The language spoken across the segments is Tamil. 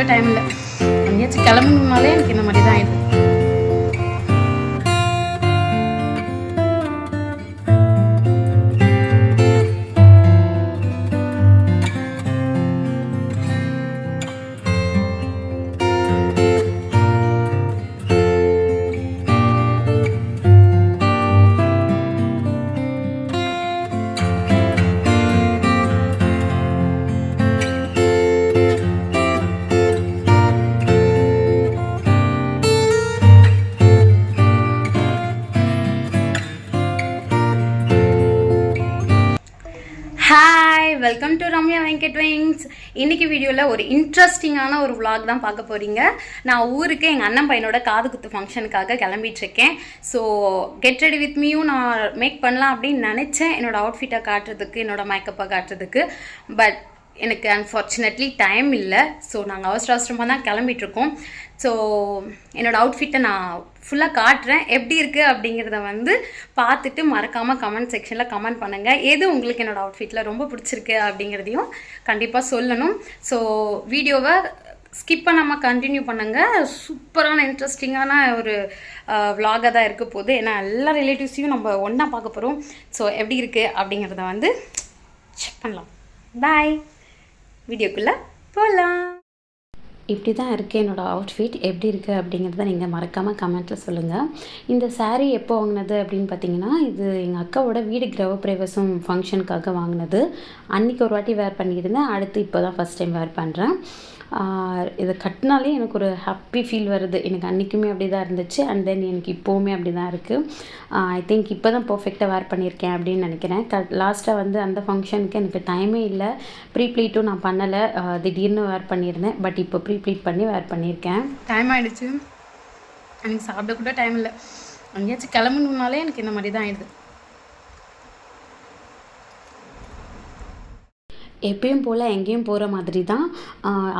கூட டைம் இல்லை. எங்கேயாச்சும் கிளம்பணும்னாலே எனக்கு இந்த மாதிரி தான் ஆயிடுது ஃப்ரெண்ட்ஸ் இன்னைக்கு வீடியோவில் ஒரு இன்ட்ரெஸ்டிங்கான ஒரு விளாக் தான் பார்க்க போகிறீங்க நான் ஊருக்கு எங்கள் அண்ணன் பையனோட காது குத்து ஃபங்க்ஷனுக்காக கிளம்பிட்டுருக்கேன். ஸோ கெட் ரெடி வித் மீயும் நான் மேக் பண்ணலாம் அப்படின்னு நினச்சேன். என்னோடய அவுட்ஃபிட்டை காட்டுறதுக்கு என்னோட மேக்கப்பை காட்டுறதுக்கு. பட் எனக்கு அன்ஃபார்ச்சுனேட்லி டைம் இல்லை. ஸோ நாங்கள் அவசர அவசரமாக தான் கிளம்பிட்டுருக்கோம். ஸோ என்னோடய அவுட்ஃபிட்டை நான் ஃபுல்லாக காட்டுறேன். எப்படி இருக்குது அப்படிங்கிறத வந்து பார்த்துட்டு மறக்காமல் கமெண்ட் செக்ஷனில் கமெண்ட் பண்ணுங்கள் எது உங்களுக்கு என்னோட அவுட்ஃபிட்டில் ரொம்ப பிடிச்சிருக்கு அப்படிங்கிறதையும் கண்டிப்பாக சொல்லணும். ஸோ வீடியோவை ஸ்கிப் பண்ணாமல் கண்டினியூ பண்ணுங்கள் சூப்பரான இன்ட்ரெஸ்டிங்கான ஒரு விலாகாக தான் இருக்க போகுது. ஏன்னா எல்லா ரிலேட்டிவ்ஸையும் நம்ம ஒன்றா பார்க்க போகிறோம் ஸோ எப்படி இருக்குது அப்படிங்கிறத வந்து செக் பண்ணலாம். பாய் வீடியோக்குள்ளே போகலாம் இப்படி தான் இருக்குது என்னோடய அவுட்ஃபிட் எப்படி இருக்குது அப்படிங்கிறத நீங்கள் மறக்காமல் கமெண்ட்டில் சொல்லுங்கள் இந்த சாரீ எப்போ வாங்கினது அப்படின்னு பார்த்தீங்கன்னா இது எங்கள் அக்காவோட வீடு கிரகப்பிரவேசம் ஃபங்க்ஷனுக்காக வாங்கினது. அன்றைக்கி ஒரு வாட்டி வேர் பண்ணியிருந்தேன் அடுத்து இப்போ தான் ஃபஸ்ட் டைம் வேர் பண்ணுறேன் இதை கட்டினாலே எனக்கு ஒரு ஹாப்பி ஃபீல் வருது. எனக்கு அன்றைக்குமே அப்படி தான் இருந்துச்சு. அண்ட் தென் எனக்கு இப்போவுமே அப்படி தான் இருக்குது ஐ திங்க் இப்போ தான் பர்ஃபெக்டாக வேர் பண்ணியிருக்கேன் அப்படின்னு நினைக்கிறேன். க லாஸ்ட்டாக வந்து அந்த ஃபங்க்ஷனுக்கு எனக்கு டைமே இல்லை. ப்ரீ ப்ளீட்டும் நான் பண்ணலை. திடீர்னு வேர் பண்ணியிருந்தேன். பட் இப்போ ப்ரீ ப்ளீட் பண்ணி வேர் பண்ணியிருக்கேன். டைம் ஆகிடுச்சு எனக்கு சாப்பிட கூட டைம் இல்லை. எங்கேயாச்சும் கிளம்பணுன்னாலே எனக்கு இந்த மாதிரி தான் ஆயிடுது. எப்பயும் போல் எங்கேயும் போகிற மாதிரி தான்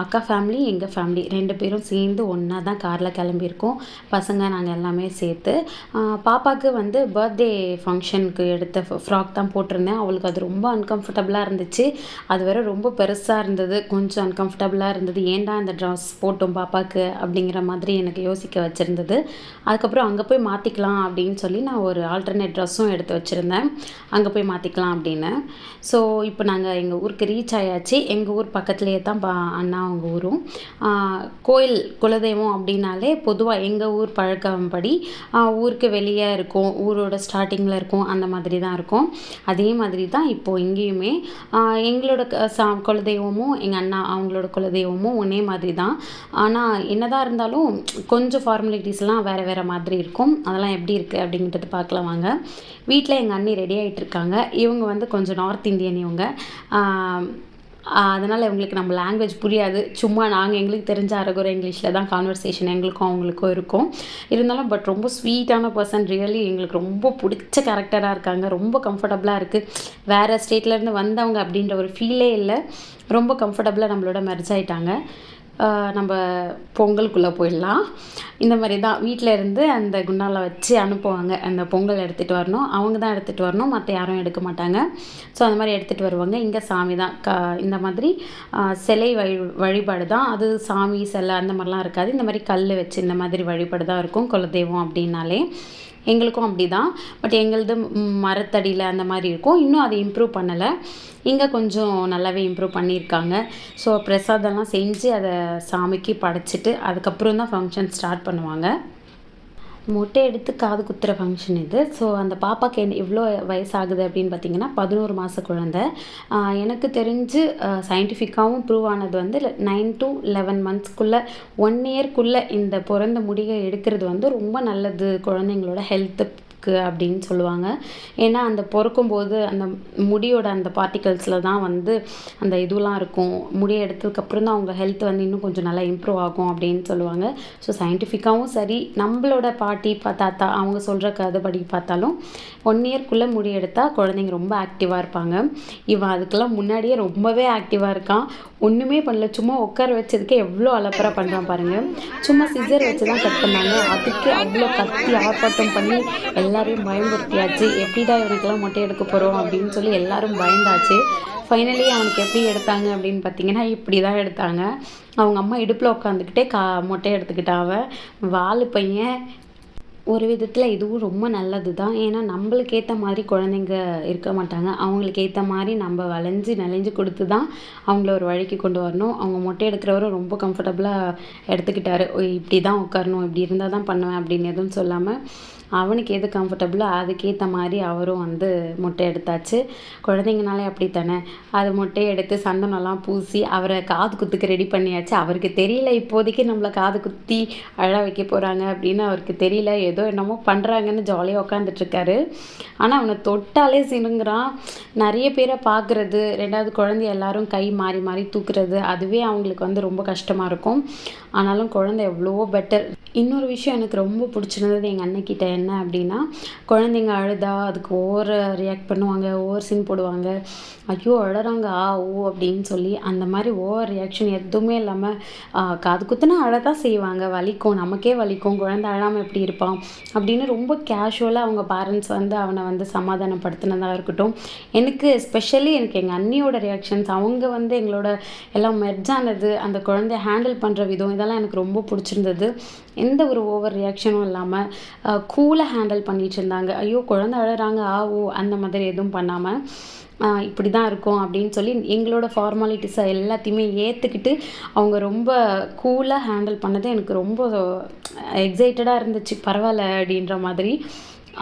அக்கா ஃபேமிலி எங்கள் ஃபேமிலி ரெண்டு பேரும் சேர்ந்து ஒன்றா தான் காரில் கிளம்பியிருக்கோம். பசங்க நாங்கள் எல்லாமே சேர்த்து. பாப்பாவுக்கு வந்து பர்த்டே ஃபங்க்ஷனுக்கு எடுத்த ஃப்ராக் தான் போட்டிருந்தேன். அவளுக்கு அது ரொம்ப அன்கம்ஃபர்டபுளாக இருந்துச்சு. அது வேற ரொம்ப பெருசாக இருந்தது. கொஞ்சம் அன்கம்ஃபர்டபுளாக இருந்தது. ஏன்டா இந்த ட்ரெஸ் போட்டோம் பாப்பாவுக்கு அப்படிங்கிற மாதிரி எனக்கு யோசிக்க வச்சுருந்தது. அதுக்கப்புறம் அங்கே போய் மாற்றிக்கலாம் அப்படின்னு சொல்லி நான் ஒரு ஆல்டர்னேட் ட்ரெஸ்ஸும் எடுத்து வச்சுருந்தேன். அங்கே போய் மாற்றிக்கலாம் அப்படின்னு. ஸோ இப்போ நாங்கள் எங்கள் ஊருக்கு ரீச் ஆயாச்சு. எங்கள் ஊர் பக்கத்துலேயே தான் பா அண்ணா அவங்க ஊரும். கோயில் குலதெய்வம் அப்படின்னாலே பொதுவாக எங்கள் ஊர் பழக்கம்படி ஊருக்கு வெளியே இருக்கும். ஊரோட ஸ்டார்டிங்கில் இருக்கும். அந்த மாதிரி தான் இருக்கும். அதே மாதிரி தான் இப்போது இங்கேயுமே எங்களோட க- சா குலதெய்வமும் எங்கள் அண்ணா அவங்களோட குலதெய்வமும் ஒன்றே மாதிரி தான். ஆனால் என்னதான் இருந்தாலும் கொஞ்சம் ஃபார்மாலிட்டிஸ்லாம் வேறு வேறு மாதிரி இருக்கும். அதெல்லாம் எப்படி இருக்குது அப்படிங்கிறது பார்க்கலாம் வாங்க. வீட்டில் எங்கள் அண்ணி ரெடி ஆகிட்டு இருக்காங்க. இவங்க வந்து கொஞ்சம் நார்த் இந்தியன் இவங்க. அதனால் இவங்களுக்கு நம்ம லாங்குவேஜ் புரியாது. சும்மா நாங்கள் எங்களுக்கு தெரிஞ்ச அரகுற இங்கிலீஷில் தான் கான்வர்சேஷன் எங்களுக்கும் அவங்களுக்கும் இருக்கும். இருந்தாலும் பட் ரொம்ப ஸ்வீட்டான பர்சன் ரியலி எங்களுக்கு ரொம்ப பிடிச்ச கேரக்டராக இருக்காங்க. ரொம்ப கம்ஃபர்டபுளாக இருக்குது வேறு ஸ்டேட்லேருந்து வந்தவங்க அப்படின்ற ஒரு ஃபீலே இல்லை. ரொம்ப கம்ஃபர்டபுளாக நம்மளோட மெர்ஜ் ஆகிட்டாங்க நம்ம பொங்கலுக்குள்ளே போயிடலாம். இந்த மாதிரி தான் வீட்டில் இருந்து அந்த குண்டால வச்சு அனுப்புவாங்க. அந்த பொங்கல் எடுத்துகிட்டு வரணும். அவங்க தான் எடுத்துகிட்டு வரணும். மற்ற யாரும் எடுக்க மாட்டாங்க. ஸோ அந்த மாதிரி எடுத்துகிட்டு வருவாங்க. இங்கே சாமி தான் க இந்த மாதிரி சிலை வழி வழிபாடு தான் அது சாமி சிலை அந்த மாதிரிலாம் இருக்காது. இந்த மாதிரி கல் வச்சு இந்த மாதிரி வழிபாடு தான் இருக்கும். குலதெய்வம் அப்படின்னாலே. எங்களுக்கும் அப்படி தான் பட் எங்களது மரத்தடியில் அந்த மாதிரி இருக்கும். இன்னும் அதை இம்ப்ரூவ் பண்ணலை. இங்கே கொஞ்சம் நல்லாவே இம்ப்ரூவ் பண்ணியிருக்காங்க. ஸோ பிரசாதம்லாம் செஞ்சு அதை சாமிக்கு படைச்சிட்டு அதுக்கப்புறம் தான் ஃபங்க்ஷன் ஸ்டார்ட் பண்ணுவாங்க. மொட்டை எடுத்து காது குத்துற ஃபங்க்ஷன் இது. ஸோ அந்த பாப்பாக்கு என்ன எவ்வளோ வயசாகுது அப்படின்னு பார்த்தீங்கன்னா பதினோரு மாத குழந்தை. எனக்கு தெரிஞ்சு சயின்டிஃபிக்காகவும் ப்ரூவ் ஆனது வந்து நைன் டு லெவன் மந்த்ஸ்க்குள்ளே ஒன் இயர்க்குள்ளே இந்த பிறந்த முடியை எடுக்கிறது வந்து ரொம்ப நல்லது குழந்தைங்களோட ஹெல்த்து இருக்கு அப்படின்னு சொல்லுவாங்க. ஏன்னா அந்த பிறக்கும்போது அந்த முடியோட அந்த பார்ட்டிகல்ஸில் தான் வந்து அந்த இதுலாம் இருக்கும். முடி எடுத்ததுக்கப்புறம் தான் அவங்க ஹெல்த் வந்து இன்னும் கொஞ்சம் நல்லா இம்ப்ரூவ் ஆகும் அப்படின்னு சொல்லுவாங்க. ஸோ சயின்டிஃபிக்காகவும் சரி நம்மளோட பாட்டி பா தாத்தா அவங்க சொல்கிற கதைப்படி பார்த்தாலும் ஒன் இயர்க்குள்ளே முடி எடுத்தால் குழந்தைங்க ரொம்ப ஆக்டிவாக இருப்பாங்க. இவன் அதுக்கெல்லாம் முன்னாடியே ரொம்பவே ஆக்டிவாக இருக்கான் ஒன்றுமே பண்ணல. சும்மா உட்கார வச்சதுக்கே எவ்வளோ அலப்பறை பண்ணுறான் பாருங்கள் சும்மா சிசர் வச்சு தான் கட் பண்ணாங்க. அதுக்கே அவ்வளோ கத்தி ஆர்ப்பாட்டம் பண்ணி எல்லாரையும் பயமுறுத்தியாச்சு. எப்படிடா இவனுக்கெல்லாம் மொட்டை எடுக்க போகிறோம் அப்படின்னு சொல்லி எல்லாரும் பயந்தாச்சு. ஃபைனலி அவனுக்கு எப்படி எடுத்தாங்க அப்படின்னு பார்த்தீங்கன்னா இப்படி தான் எடுத்தாங்க. அவங்க அம்மா இடுப்பில் உட்காந்துக்கிட்டே கா மொட்டை எடுத்துக்கிட்டா வாலு பையன் ஒரு விதத்தில் இதுவும் ரொம்ப நல்லது தான் ஏன்னா நம்மளுக்கு ஏற்ற மாதிரி குழந்தைங்க இருக்க மாட்டாங்க. அவங்களுக்கு ஏற்ற மாதிரி நம்ம வளைஞ்சு நெளிஞ்சு கொடுத்து தான் அவங்கள ஒரு வழிக்கு கொண்டு வரணும். அவங்க மொட்டை எடுக்கிறவரும் ரொம்ப கம்ஃபர்டபுளாக எடுத்துக்கிட்டாரு. இப்படி தான் உட்காரணும் இப்படி இருந்தால் தான் பண்ணுவேன் அப்படின்னு எதுவும் சொல்லாமல் அவனுக்கு எது கம்ஃபர்டபுளோ அதுக்கேற்ற மாதிரி அவரும் வந்து மொட்டை எடுத்தாச்சு. குழந்தைங்கனாலே அப்படி தானே அது மொட்டையை எடுத்து சந்தனம்லாம் பூசி அவரை காது குத்துக்கு ரெடி பண்ணியாச்சு. அவருக்கு தெரியல இப்போதைக்கு நம்மளை காது குத்தி அழ வைக்க போகிறாங்க அப்படின்னு அவருக்கு தெரியல. ஏதோ என்னமோ பண்ணுறாங்கன்னு ஜாலியாக உட்காந்துட்ருக்காரு ஆனால் அவனை தொட்டாலே சினுங்கிறான். நிறைய பேரை பார்க்குறது ரெண்டாவது குழந்தை எல்லாரும் கை மாறி மாறி தூக்குறது அதுவே அவங்களுக்கு வந்து ரொம்ப கஷ்டமாக இருக்கும். ஆனாலும் குழந்தை எவ்வளவோ பெட்டர் இன்னொரு விஷயம் எனக்கு ரொம்ப பிடிச்சிருந்தது எங்கள் அண்ணக்கிட்ட என்ன அப்படின்னா குழந்தைங்க அழுதா அதுக்கு ஓவர ரியாக்ட் பண்ணுவாங்க ஓவர் சீன் போடுவாங்க. ஐயோ அழறாங்க ஆ ஓ அப்படின்னு சொல்லி அந்த மாதிரி ஓவர் ரியாக்ஷன் எதுவுமே இல்லாமல் காது குத்துனா அழதான் செய்வாங்க. வலிக்கும் நமக்கே வலிக்கும். குழந்தை அழாமல் எப்படி இருப்பான்? அப்படின்னு ரொம்ப கேஷுவலாக அவங்க பேரண்ட்ஸ் வந்து அவனை வந்து சமாதானப்படுத்தினதாக இருக்கட்டும். எனக்கு ஸ்பெஷலி எனக்கு எங்கள் அண்ணியோட ரியாக்ஷன்ஸ் அவங்க வந்து எங்களோட எல்லாம் மெர்ஜானது அந்த குழந்தைய ஹேண்டில் பண்ணுற விதம் இதெல்லாம் எனக்கு ரொம்ப பிடிச்சிருந்தது. எந்த ஒரு ஓவர் ரியாக்ஷனும் இல்லாமல் கூலாக ஹேண்டில் பண்ணிட்டு இருந்தாங்க. ஐயோ குழந்த அழகிறாங்க ஆ ஓ அந்த மாதிரி எதுவும் பண்ணாமல் இப்படி தான் இருக்கும் அப்படின்னு சொல்லி எங்களோட ஃபார்மாலிட்டிஸை எல்லாத்தையுமே ஏற்றுக்கிட்டு அவங்க ரொம்ப கூலாக ஹேண்டில் பண்ணது எனக்கு ரொம்ப எக்ஸைட்டடாக இருந்துச்சு. பரவாயில்ல அப்படின்ற மாதிரி.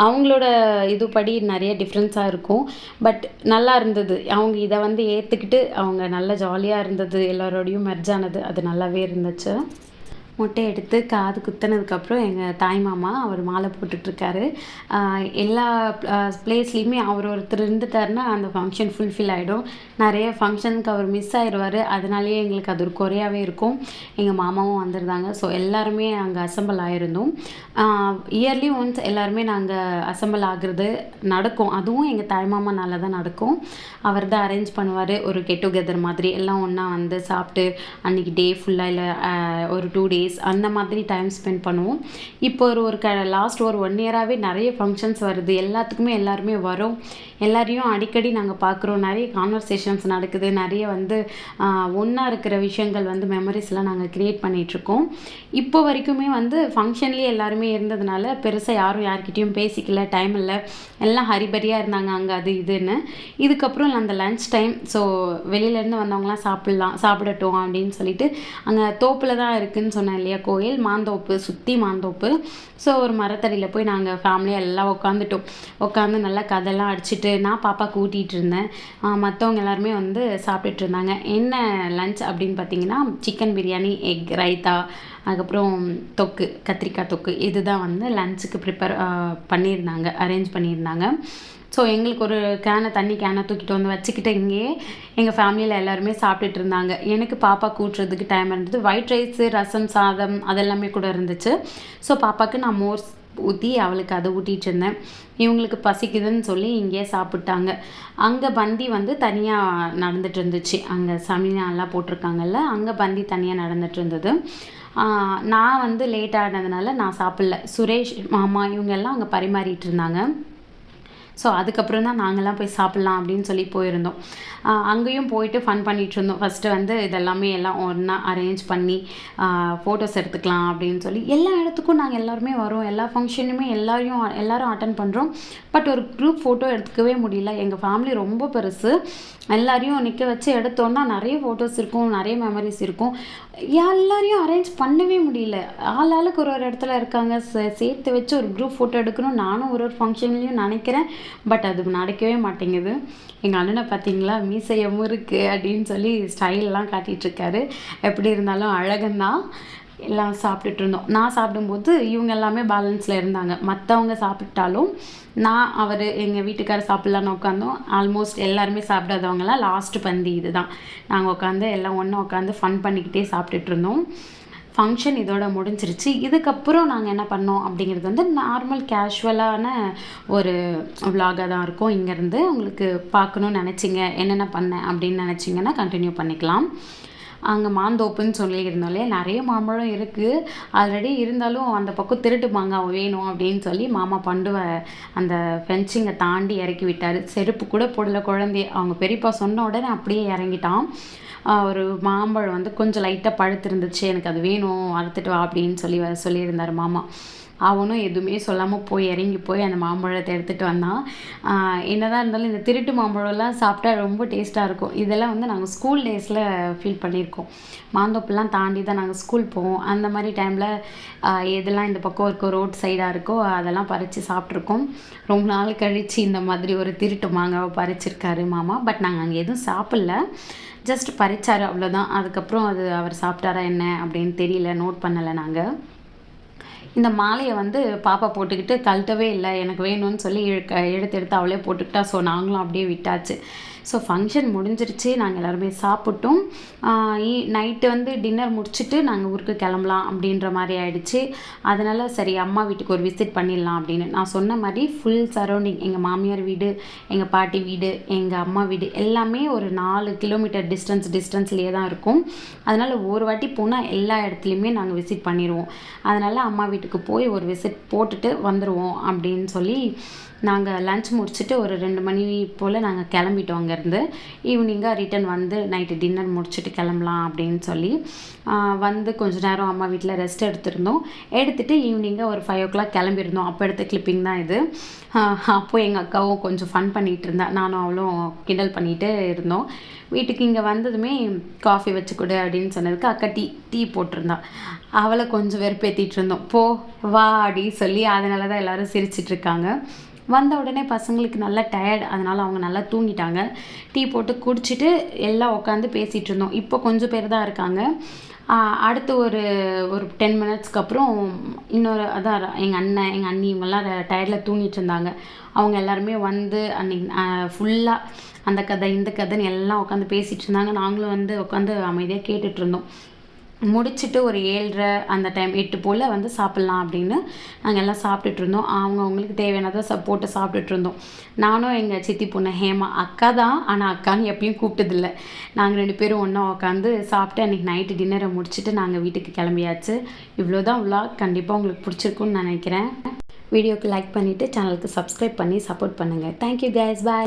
அவங்களோட இதுபடி நிறைய டிஃப்ரென்ஸாக இருக்கும். பட் நல்லா இருந்தது. அவங்க இதை வந்து ஏற்றுக்கிட்டு அவங்க நல்லா ஜாலியாக இருந்தது. எல்லாரோடையும் மெர்ஜ் ஆனது. அது நல்லாவே இருந்துச்சு. மொட்டை எடுத்து காது குத்துனதுக்கப்புறம் எங்கள் தாய் மாமா அவர் மாலை போட்டுட்ருக்காரு. எல்லா பிளேஸ்லேயுமே அவர் ஒருத்தர் இருந்துட்டாருன்னா அந்த ஃபங்க்ஷன் ஃபுல்ஃபில் ஆகிடும் நிறைய ஃபங்க்ஷனுக்கு அவர் மிஸ் ஆயிடுவார் அதனாலேயே எங்களுக்கு அது ஒரு குறையாகவே இருக்கும். எங்கள் மாமாவும் வந்திருந்தாங்க. ஸோ எல்லாருமே அங்கே அசம்பிள் ஆகிருந்தோம் இயர்லி ஒன்ஸ் எல்லாருமே நாங்கள் அசம்பிள் ஆகிறது நடக்கும். அதுவும் எங்கள் தாய்மாமனால தான் நடக்கும். அவர் தான் அரேஞ்ச் பண்ணுவார். ஒரு கெட் டுகெதர் மாதிரி எல்லாம் ஒன்றா வந்து சாப்பிட்டு அன்றைக்கி டே ஃபுல்லாக இல்லை ஒரு டூ டேஸ் அந்த மாதிரி டைம் ஸ்பெண்ட் பண்ணுவோம். இப்போ ஒரு ஒரு க லாஸ்ட் ஒரு ஒன் இயராகவே நிறைய ஃபங்க்ஷன்ஸ் வருது. எல்லாத்துக்குமே எல்லாருமே வரும். எல்லாரையும் அடிக்கடி நாங்கள் பார்க்குறோம். நிறைய கான்வர்சேஷன்ஸ் நடக்குது. நிறைய வந்து ஒன்றா இருக்கிற விஷயங்கள் வந்து மெமரிஸ்லாம் நாங்கள் க்ரியேட் பண்ணிகிட்ருக்கோம் இப்போ வரைக்குமே வந்து ஃபங்க்ஷன்லேயே எல்லாருமே இருந்ததுனால பெருசாக யாரும் யார்கிட்டயும் பேசிக்கல டைம் இல்லை. எல்லாம் ஹரிபரியாக இருந்தாங்க. அங்கே அது இதுன்னு. இதுக்கப்புறம் அந்த லன்ச் டைம் ஸோ வெளியிலேருந்து வந்தவங்களாம் சாப்பிட்லாம் சாப்பிடட்டும் அப்படின்னு சொல்லிட்டு அங்கே தோப்பில் தான் இருக்குதுன்னு சொன்னேன் இல்லையா கோயில் மாந்தோப்பு சுற்றி மாந்தோப்பு. ஸோ ஒரு மரத்தடியில் போய் நாங்கள் ஃபேமிலியாக எல்லாம் உட்காந்துட்டோம் உட்காந்து நல்லா கதைலாம் அடிச்சுட்டு நான் பாப்பா கூட்டிகிட்டு இருந்தேன். மற்றவங்க எல்லாருமே வந்து சாப்பிட்டுட்டு இருந்தாங்க. என்ன லன்ச் அப்படின்னு பார்த்தீங்கன்னா சிக்கன் பிரியாணி எக் ரைத்தா அதுக்கப்புறம் தொக்கு கத்திரிக்காய் தொக்கு இதுதான் வந்து லன்ச்சுக்கு ப்ரிப்பேர் பண்ணியிருந்தாங்க அரேஞ்ச் பண்ணியிருந்தாங்க. ஸோ எங்களுக்கு ஒரு கேனை தண்ணி கேனை தூக்கிட்டு வந்து வச்சுக்கிட்டு இங்கேயே எங்கள் ஃபேமிலியில் எல்லாருமே சாப்பிட்டுட்டு இருந்தாங்க. எனக்கு பாப்பா கூட்டுறதுக்கு டைம் இருந்தது. ஒயிட் ரைஸு ரசம் சாதம் அதெல்லாமே கூட இருந்துச்சு. ஸோ பாப்பாவுக்கு நான் மோர் ஊற்றி அவளுக்கு அதை ஊட்டிகிட்டு இருந்தேன். இவங்களுக்கு பசிக்குதுன்னு சொல்லி இங்கேயே சாப்பிட்டாங்க. அங்கே பந்தி வந்து தனியாக நடந்துட்டு இருந்துச்சு. அங்கே சமினாலாம் போட்டிருக்காங்கல்ல அங்கே பந்தி தனியாக நடந்துட்டு இருந்தது. நான் வந்து லேட் ஆனதுனால நான் சாப்பிடல. சுரேஷ் மாமா இவங்க எல்லாம் அங்கே பரிமாறிட்டு இருந்தாங்க. ஸோ அதுக்கப்புறம் தான் நாங்கள்லாம் போய் சாப்பிட்லாம் அப்படின்னு சொல்லி போயிருந்தோம். அங்கேயும் போயிட்டு ஃபன் பண்ணிகிட்டு இருந்தோம். ஃபஸ்ட்டு வந்து இதெல்லாமே எல்லாம் ஒன்றா அரேஞ்ச் பண்ணி ஃபோட்டோஸ் எடுத்துக்கலாம் அப்படின்னு சொல்லி எல்லா இடத்துக்கும் நாங்கள் எல்லாருமே வரோம். எல்லா ஃபங்க்ஷனுமே எல்லாரையும் எல்லோரும் அட்டன் பண்ணுறோம் பட் ஒரு குரூப் ஃபோட்டோ எடுத்துக்கவே முடியல. எங்கள் ஃபேமிலி ரொம்ப பெருசு. எல்லாரையும் நிற்க வச்சு எடுத்தோன்னா நிறைய ஃபோட்டோஸ் இருக்கும் நிறைய மெமரிஸ் இருக்கும். எல்லாரையும் அரேஞ்ச் பண்ணவே முடியல. ஆள் ஆளுக்கு ஒரு ஒரு இடத்துல இருக்காங்க. சே- சேர்த்து வச்சு ஒரு குரூப் ஃபோட்டோ எடுக்கணும் நானும் ஒரு ஒரு ஃபங்க்ஷன்லேயும் நினைக்கிறேன். பட் அது நடக்கவே மாட்டேங்குது. எங்கள் அண்ணனை பார்த்தீங்களா? மீசையமும் இருக்குது அப்படின்னு சொல்லி ஸ்டைல்லாம் காட்டிகிட்ருக்காரு எப்படி இருந்தாலும் அழகந்தான். எல்லாம் சாப்பிட்டுட்டு இருந்தோம். நான் சாப்பிடும்போது இவங்க எல்லாமே பேலன்ஸில் இருந்தாங்க. மற்றவங்க சாப்பிட்டாலும் நான் அவர் எங்கள் வீட்டுக்காரர் சாப்பிட்லான்னு உட்காந்தோம் ஆல்மோஸ்ட் எல்லாருமே சாப்பிடாதவங்கலாம் லாஸ்ட்டு பந்தி இதுதான். நாங்கள் உட்காந்து எல்லாம் ஒன்றா உட்காந்து ஃபன் பண்ணிக்கிட்டே சாப்பிட்டுட்டு இருந்தோம். ஃபங்க்ஷன் இதோட முடிஞ்சிருச்சு. இதுக்கப்புறம் நாங்கள் என்ன பண்ணோம் அப்படிங்கிறது வந்து நார்மல் கேஷுவலான ஒரு vlog-ஆ தான் இருக்கும். இங்கேருந்து உங்களுக்கு பார்க்கணும்னு நினச்சிங்க என்னென்ன பண்ணேன் அப்படின்னு நினச்சிங்கன்னா கண்டினியூ பண்ணிக்கலாம். அங்கே மாந்தோப்புன்னு சொல்லியிருந்தோம் இல்லையா நிறைய மாம்பழம் இருக்குது ஆல்ரெடி இருந்தாலும் அந்த பக்கம் திருட்டு மாங்காய் வேணும் அப்படின்னு சொல்லி மாமா பண்டுவை அந்த ஃபென்சிங்கை தாண்டி இறக்கி விட்டார். செருப்பு கூட போடல குழந்தைய. அவங்க பெரியப்பா சொன்ன உடனே அப்படியே இறங்கிட்டான். ஒரு மாம்பழம் வந்து கொஞ்சம் லைட்டாக பழுத்திருந்துச்சு எனக்கு அது வேணும் அறுத்துட்டு வா அப்படின்னு சொல்லி சொல்லியிருந்தார் மாமா. அவனும் எதுவுமே சொல்லாமல் போய் இறங்கி போய் அந்த மாம்பழத்தை எடுத்துகிட்டு வந்தான். என்னதான் இருந்தாலும் இந்த திருட்டு மாம்பழம்லாம் சாப்பிட்டா ரொம்ப டேஸ்ட்டாக இருக்கும். இதெல்லாம் வந்து நாங்கள் ஸ்கூல் டேஸில் ஃபீல் பண்ணியிருக்கோம். மாந்தோப்புலாம் தாண்டி தான் நாங்கள் ஸ்கூல் போவோம். அந்த மாதிரி டைமில் எதெல்லாம் இந்த பக்கம் இருக்கோ ரோட் சைடாக இருக்கோ அதெல்லாம் பறித்து சாப்பிட்ருக்கோம் ரொம்ப நாள் கழித்து இந்த மாதிரி ஒரு திருட்டு மாங்காவை பறிச்சிருக்காரு மாமா. பட் நாங்கள் அங்கே எதுவும் சாப்பிட்ல. ஜஸ்ட் பறிச்சார் அவ்வளோதான் அதுக்கப்புறம் அது அவர் சாப்பிட்டாரா என்ன அப்படின்னு தெரியல. நோட் பண்ணலை நாங்கள் இந்த மாலையை வந்து பாப்பா போட்டுக்கிட்டு கழட்டவே இல்லை எனக்கு வேணும்னு சொல்லி எடுத்து எடுத்து அவளே போட்டுக்கிட்டா. ஸோ நாங்களும் அப்படியே விட்டாச்சு. ஸோ ஃபங்க்ஷன் முடிஞ்சிருச்சு. நாங்கள் எல்லாருமே சாப்பிட்டோம். நைட்டு வந்து டின்னர் முடிச்சுட்டு நாங்கள் ஊருக்கு கிளம்பலாம் அப்படின்ற மாதிரி ஆயிடுச்சு. அதனால் சரி அம்மா வீட்டுக்கு ஒரு விசிட் பண்ணிடலாம் அப்படின்னு. நான் சொன்ன மாதிரி ஃபுல் சரௌண்டிங் எங்கள் மாமியார் வீடு எங்கள் பாட்டி வீடு எங்கள் அம்மா வீடு எல்லாமே ஒரு நாலு கிலோமீட்டர் டிஸ்டன்ஸ் டிஸ்டன்ஸ்லேயே தான் இருக்கும். அதனால் ஒரு வாட்டி போனால் எல்லா இடத்துலையுமே நாங்கள் விசிட் பண்ணிடுவோம். அதனால் அம்மா வீட்டுக்கு போய் ஒரு விசிட் போட்டுட்டு வந்துடுவோம் அப்படின்னு சொல்லி நாங்கள் லன்ச் முடிச்சுட்டு ஒரு ரெண்டு மணி போல் நாங்கள் கிளம்பிட்டோம் அங்கேருந்து. ஈவினிங்காக ரிட்டன் வந்து நைட்டு டின்னர் முடிச்சுட்டு கிளம்பலாம் அப்படின்னு சொல்லி வந்து கொஞ்ச நேரம் அம்மா வீட்டில் ரெஸ்ட் எடுத்திருந்தோம். எடுத்துகிட்டு ஈவினிங்காக ஒரு ஃபைவ் ஓ கிளாக் கிளம்பியிருந்தோம். அப்போ எடுத்த கிளிப்பிங் தான் இது. அப்போது எங்கள் அக்காவும் கொஞ்சம் ஃபன் பண்ணிகிட்டு இருந்தா நானும் அவளும் கிண்டல் பண்ணிகிட்டு இருந்தோம். வீட்டுக்கு இங்கே வந்ததுமே காஃபி வச்சு கொடு அப்படின்னு சொன்னதுக்கு அக்கா டீ டீ போட்டிருந்தான் அவளை கொஞ்சம் வெறுப்பேற்றிட்டு இருந்தோம். போ வா அப்படின்னு சொல்லி அதனால தான் எல்லோரும் சிரிச்சிட்ருக்காங்க வந்த உடனே பசங்களுக்கு நல்லா டயர்ட் அதனால் அவங்க நல்லா தூங்கிட்டாங்க. டீ போட்டு குடிச்சிட்டு எல்லாம் உட்காந்து பேசிகிட்டு இருந்தோம். இப்போ கொஞ்சம் பேர் தான் இருக்காங்க. அடுத்து ஒரு ஒரு டென் மினிட்ஸ்க்கு அப்புறம் இன்னொரு அதான் எங்கள் அண்ணன் எங்கள் அண்ணி இவங்கெல்லாம் டயர்டில் தூங்கிட்டு இருந்தாங்க. அவங்க எல்லாருமே வந்து அன்னைக்கு ஃபுல்லாக அந்த கதை இந்த கதைன்னு எல்லாம் உட்காந்து பேசிகிட்டு இருந்தாங்க. நாங்களும் வந்து உட்காந்து அமைதியாக கேட்டுட்ருந்தோம் முடிச்சுட்டு ஒரு ஏழரை அந்த டைம் எட்டு போல் வந்து சாப்பிட்லாம் அப்படின்னு நாங்கள் எல்லாம் சாப்பிட்டுட்டு இருந்தோம். அவங்க அவங்களுக்கு தேவையானதை ச போட்டு சாப்பிட்டுட்டு இருந்தோம். நானும் எங்கள் சித்தி பொண்ணு ஹேமா அக்கா தான். ஆனால் அக்கான்னு எப்பயும் கூப்பிட்டதில்லை. நாங்கள் ரெண்டு பேரும் ஒன்றா உட்காந்து சாப்பிட்டு அன்றைக்கி நைட்டு டின்னரை முடிச்சுட்டு நாங்கள் வீட்டுக்கு கிளம்பியாச்சு. இவ்வளோ தான் விலாக் கண்டிப்பாக உங்களுக்கு பிடிச்சிருக்குன்னு நினைக்கிறேன். வீடியோக்கு லைக் பண்ணிவிட்டு சேனலுக்கு சப்ஸ்கிரைப் பண்ணி சப்போர்ட் பண்ணுங்கள் தேங்க்யூ கேஸ் பாய்